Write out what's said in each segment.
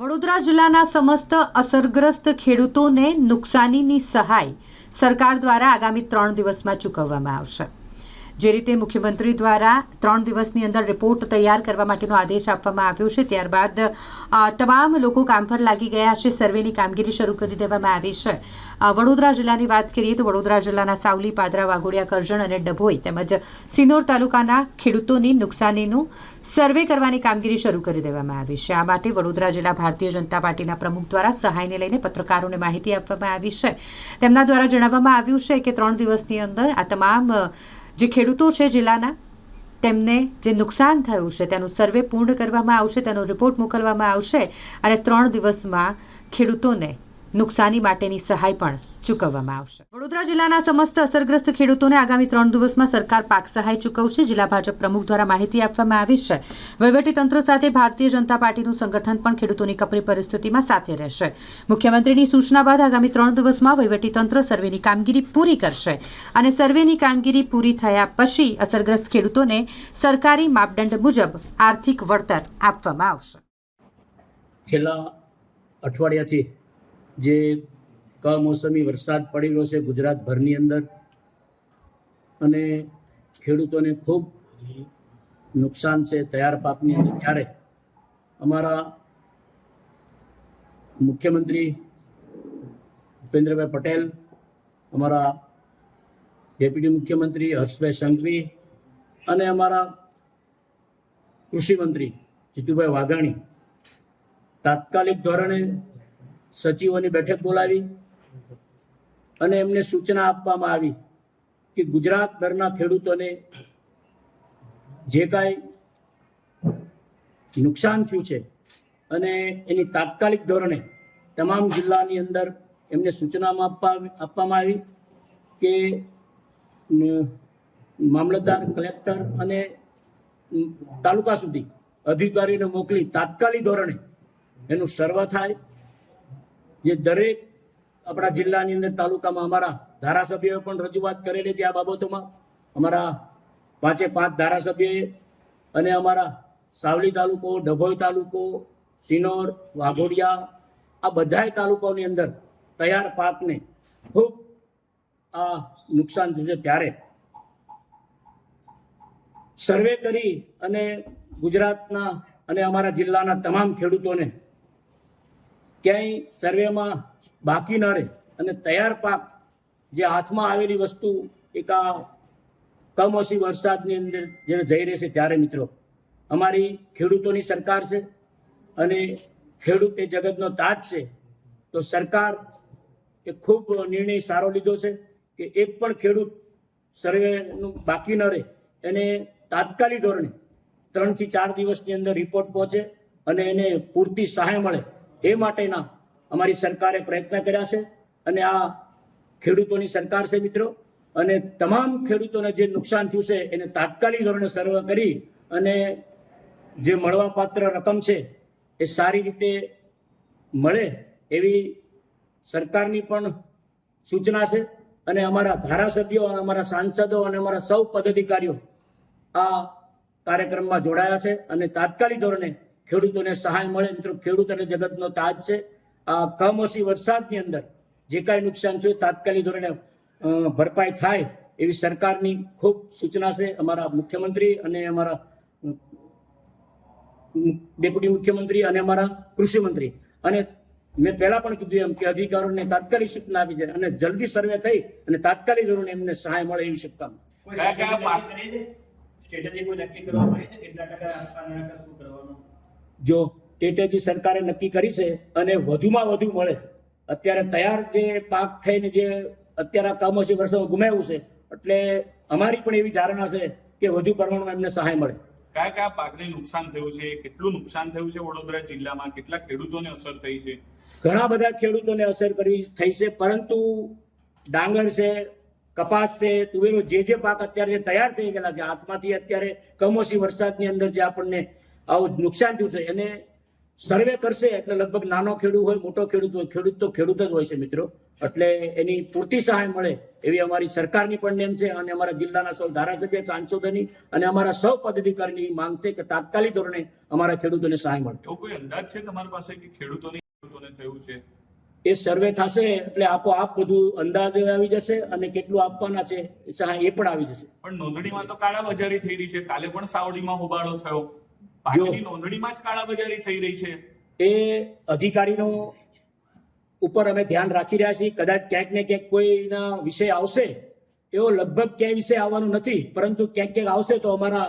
વડોદરા જિલ્લાના સમસ્ત અસરગ્રસ્ત ખેડૂતોને નુકસાનીની સહાય સરકાર દ્વારા આગામી ત્રણ દિવસમાં ચૂકવવામાં આવશે. જે રીતે મુખ્યમંત્રી દ્વારા ત્રણ દિવસની અંદર રિપોર્ટ તૈયાર કરવા માટેનો આદેશ આપવામાં આવ્યો છે, ત્યારબાદ તમામ લોકો કામ પર લાગી ગયા છે, સર્વેની કામગીરી શરૂ કરી દેવામાં આવી છે. વડોદરા જિલ્લાની વાત કરીએ તો વડોદરા જિલ્લાના સાવલી, પાદરા, વાઘોડિયા, કરજણ અને ડભોઈ તેમજ સિનોર તાલુકાના ખેડૂતોની નુકસાનીનું સર્વે કરવાની કામગીરી શરૂ કરી દેવામાં આવી છે. આ માટે વડોદરા જિલ્લા ભારતીય જનતા પાર્ટીના પ્રમુખ દ્વારા સહાયને લઈને પત્રકારોને માહિતી આપવામાં આવી છે. તેમના દ્વારા જણાવવામાં આવ્યું છે કે ત્રણ દિવસની અંદર આ તમામ જે ખેડૂતો છે જિલ્લાના, તેમને જે નુકસાન થયું છે, તેનું સર્વે પૂર્ણ કરવામાં આવશે, તેનો રિપોર્ટ મોકલવામાં આવશે, અને ત્રણ દિવસમાં ખેડૂતોને નુકસાની માટેની સહાય પણ ચૂકવવામાં આવશે. વડોદરા જિલ્લાના સમસ્ત અસરગ્રસ્ત ખેડૂતોને આગામી ત્રણ દિવસમાં સરકાર પાક સહાય ચૂકવશે. જિલ્લા ભાજપ પ્રમુખ દ્વારા માહિતી આપવામાં આવી છે. વહીવટીતંત્ર સાથે ભારતીય જનતા પાર્ટીનું સંગઠન પણ ખેડૂતોની કપરી પરિસ્થિતિમાં સાથે રહેશે. મુખ્યમંત્રીની સૂચના બાદ આગામી ત્રણ દિવસમાં વહીવટીતંત્ર સર્વેની કામગીરી પૂરી કરશે અને સર્વેની કામગીરી પૂરી થયા પછી અસરગ્રસ્ત ખેડૂતોને સરકારી માપદંડ મુજબ આર્થિક વળતર આપવામાં આવશે. છેલ્લા અઠવાડિયાથી જે કમોસમી વરસાદ પડેલો છે ગુજરાતભરની અંદર. અને ખેડૂતોને ખૂબ નુકસાન છે તૈયાર પાકની અંદર. ત્યારે અમારા મુખ્યમંત્રી ભૂપેન્દ્રભાઈ પટેલ, અમારા ડેપ્યુટી મુખ્યમંત્રી હર્ષભાઈ સંઘવી અને અમારા કૃષિ મંત્રી જીતુભાઈ વાઘાણી તાત્કાલિક ધોરણે સચિવોની બેઠક બોલાવી અને એમને સૂચના આપવામાં આવી કે ગુજરાત ભરના ખેડૂતોને જે કાંઈ નુકસાન થયું છે અને એની તાત્કાલિક ધોરણે તમામ જિલ્લાની અંદર એમને સૂચનામાં આપવા આપવામાં આવી કે મામલતદાર કલેક્ટર અને તાલુકા સુધી અધિકારીને મોકલી તાત્કાલિક ધોરણે એનું સર્વ થાય. જે દરેક આપણા જિલ્લાની અંદર તાલુકામાં અમારા ધારાસભ્યોએ પણ રજૂઆત કરેલી હતી આ બાબતોમાં. અમારા પાંચે પાંચ ધારાસભ્યોએ અને અમારા સાવલી તાલુકો, ડભોઈ તાલુકો, સિનોર, વાઘોડિયા, આ બધાય તાલુકાઓની અંદર તૈયાર પાકને ખૂબ આ નુકસાન થશે ત્યારે. સર્વે કરી અને ગુજરાતના અને અમારા જિલ્લાના તમામ ખેડૂતોને ક્યાંય સર્વેમાં બાકી ન રહે. અને તૈયાર પાક જે હાથમાં આવેલી વસ્તુ, એક આ કમોસમી વરસાદની અંદર જ્યારે જઈ રહેશે ત્યારે મિત્રો, અમારી ખેડૂતોની સરકાર છે અને ખેડૂત એ જગતનો તાજ છે, તો સરકાર એ ખૂબ નિર્ણય સારો લીધો છે કે એક પણ ખેડૂત સર્વેનું બાકી ન રહે. એને તાત્કાલિક ધોરણે ત્રણથી ચાર દિવસની અંદર રિપોર્ટ પહોંચે અને એને પૂરતી સહાય મળે એ માટેના અમારી સરકારે પ્રયત્ન કર્યા છે અને આ ખેડૂતોની સરકાર છે મિત્રો. અને તમામ ખેડૂતોને જે નુકસાન થયું છે એને તાત્કાલિક ધોરણે સર્વે કરી અને જે મળવાપાત્ર રકમ છે એ સારી રીતે મળે એવી સરકારની પણ સૂચના છે. અને અમારા ધારાસભ્યો અને અમારા સાંસદો અને અમારા સૌ પદાધિકારીઓ આ કાર્યક્રમમાં જોડાયા છે અને તાત્કાલિક ધોરણે ખેડૂતોને સહાય મળે. મિત્રો, ખેડૂત અને જગતનો તાજ છે. કમોસમી વરસાદની અંદર જે કાંઈ નુકસાન થયું તાત્કાલિક ધોરણે ભરપાઈ થાય એવી સરકારની ખૂબ સૂચના છે. અમારા મુખ્યમંત્રી અને અમારા ડેપ્યુટી મુખ્યમંત્રી અને અમારા કૃષિ મંત્રી. અને મેં પહેલા પણ કીધું એમ કે અધિકારીઓને તાત્કાલિક સૂચના આપી છે અને જલ્દી સર્વે થઈ અને તાત્કાલિક ધોરણે એમને સહાય મળે એવી શુભકામના. જો ટેટેજી સરકારે નક્કી કરી છે અને વધુમાં વધુ મળે. અત્યારે તૈયાર જે પાક થઈને જે અત્યારે આ કમોસમી વર્ષોમાં ગુમાવ્યું છે એટલે અમારી પણ એવી ધારણા છે કે વધુ પ્રમાણમાં એમને સહાય મળે. કયા કયા પાકને નુકસાન થયું છે કેટલું નુકસાન થયું છે વડોદરા જિલ્લામાં કેટલા ખેડૂતોને અસર થઈ છે? ઘણા બધા ખેડૂતોને અસર કરવી થઈ છે પરંતુ ડાંગર છે કપાસ છે તુવેરો જે જે પાક અત્યારે જે તૈયાર થઈ ગયેલા છે હાથમાંથી અત્યારે કમોસી વરસાદની અંદર જે આપણને આવું નુકસાન થયું છે એને સર્વે કરશે એટલે લગભગ નાનો ખેડૂત હોય મોટો ખેડૂત હોય ખેડૂત તો ખેડૂત જ હોય છે મિત્રો. એટલે એની પૂરતી સહાય મળે એવી અમારી સરકારની પણ નેમ છે અને અમારા જિલ્લાના સૌ ધારાસભ્ય સાંસદોની અને અમારા સૌ પદાધિકારીની માંગ છે કે તાત્કાલિક ધોરણે અમારા ખેડૂતોને સહાય મળે. એવો કોઈ અંદાજ છે તમારી પાસે કે ખેડૂતોની ખેડૂતોને થયું છે? એ સર્વે થશે એટલે આપોઆપ બધું અંદાજ આવી જશે અને કેટલું આપવાના છે એ સહાય એ પણ આવી જશે. પણ નોંધણીમાં તો કાળા બજારી થઈ રહી છે. કાલે પણ સાવડીમાં હોબાળો થયો. પાકની નોંધણીમાં જ કાળાબજારી થઈ રહી છે. એ અધિકારીનો ઉપર અમે ધ્યાન રાખી રહ્યા છીએ. કદાચ ક્યાંક ને ક્યાંક કોઈના વિષય આવશે એવો લગભગ ક્યાંય વિષય આવવાનું નથી પરંતુ ક્યાંક ક્યાંક આવશે તો અમારા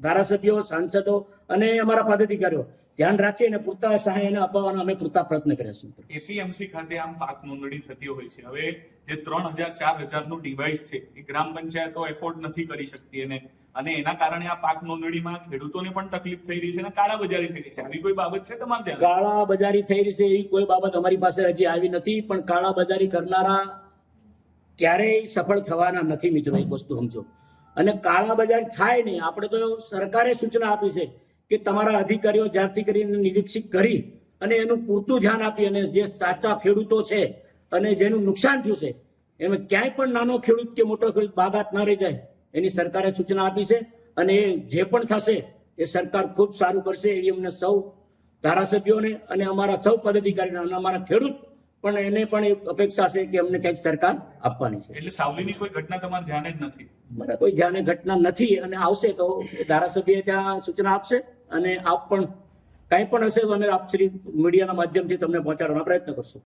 ધારાસભ્યો સાંસદો અને અમારા પદાધિકારીઓ. ધ્યાન રાખી અને પૂરતા સહાય એને અપાવવાનો અમે પૂરતા પ્રયત્ન છીએ. એપીએમસી ખાતે આમ પાક નોંધણી થતી હોય છે. હવે જે ત્રણ હજાર ચાર હજારનું ડિવાઇસ છે એ ગ્રામ પંચાયતો એફોર્ડ નથી કરી શકતી એને. અને એના કારણે આ પાક નોંધણીમાં ખેડૂતોને પણ તકલીફ થઈ રહી છે અને કાળાબજારી થઈ રહી છે. આવી કોઈ બાબત છે તમારે ત્યાં કાળા બજારી થઈ રહી છે એવી કોઈ બાબત અમારી પાસે હજી આવી નથી પણ કાળા બજારી કરનારા ક્યારેય સફળ થવાના નથી મિત્રો એક વસ્તુ સમજો. અને કાળા બજાર થાય નહીં. આપણે તો સરકારે સૂચના આપી છે. કે તમારા અધિકારીઓ જ્યારથી કરીને નિરીક્ષિત કરી અને એનું પૂરતું ધ્યાન આપી અને જે સાચા ખેડૂતો છે અને જેનું નુકસાન થયું છે એમાં ક્યાંય પણ નાનો ખેડૂત કે મોટો ખેડૂત બાગાત ના રહી જાય એની સરકારે સૂચના આપી છે અને જે પણ થશે એ સરકાર ખૂબ સારું કરશે એવી અમને સૌ ધારાસભ્યોને અને અમારા સૌ પદાધિકારીને અને અમારા ખેડૂત પણ એને પણ એક અપેક્ષા છે કે અમને કંઈક સરકાર આપવાની છે. એટલે સાવલીની કોઈ ઘટના તમારે ધ્યાને જ નથી? મને કોઈ ધ્યાને ઘટના નથી અને આવશે તો ધારાસભ્ય ત્યાં સૂચના આપશે. અને આપ પણ કાંઈ પણ હશે તો અમે આપ શ્રી મીડિયાના માધ્યમથી તમને પહોંચાડવાનો પ્રયત્ન કરશું.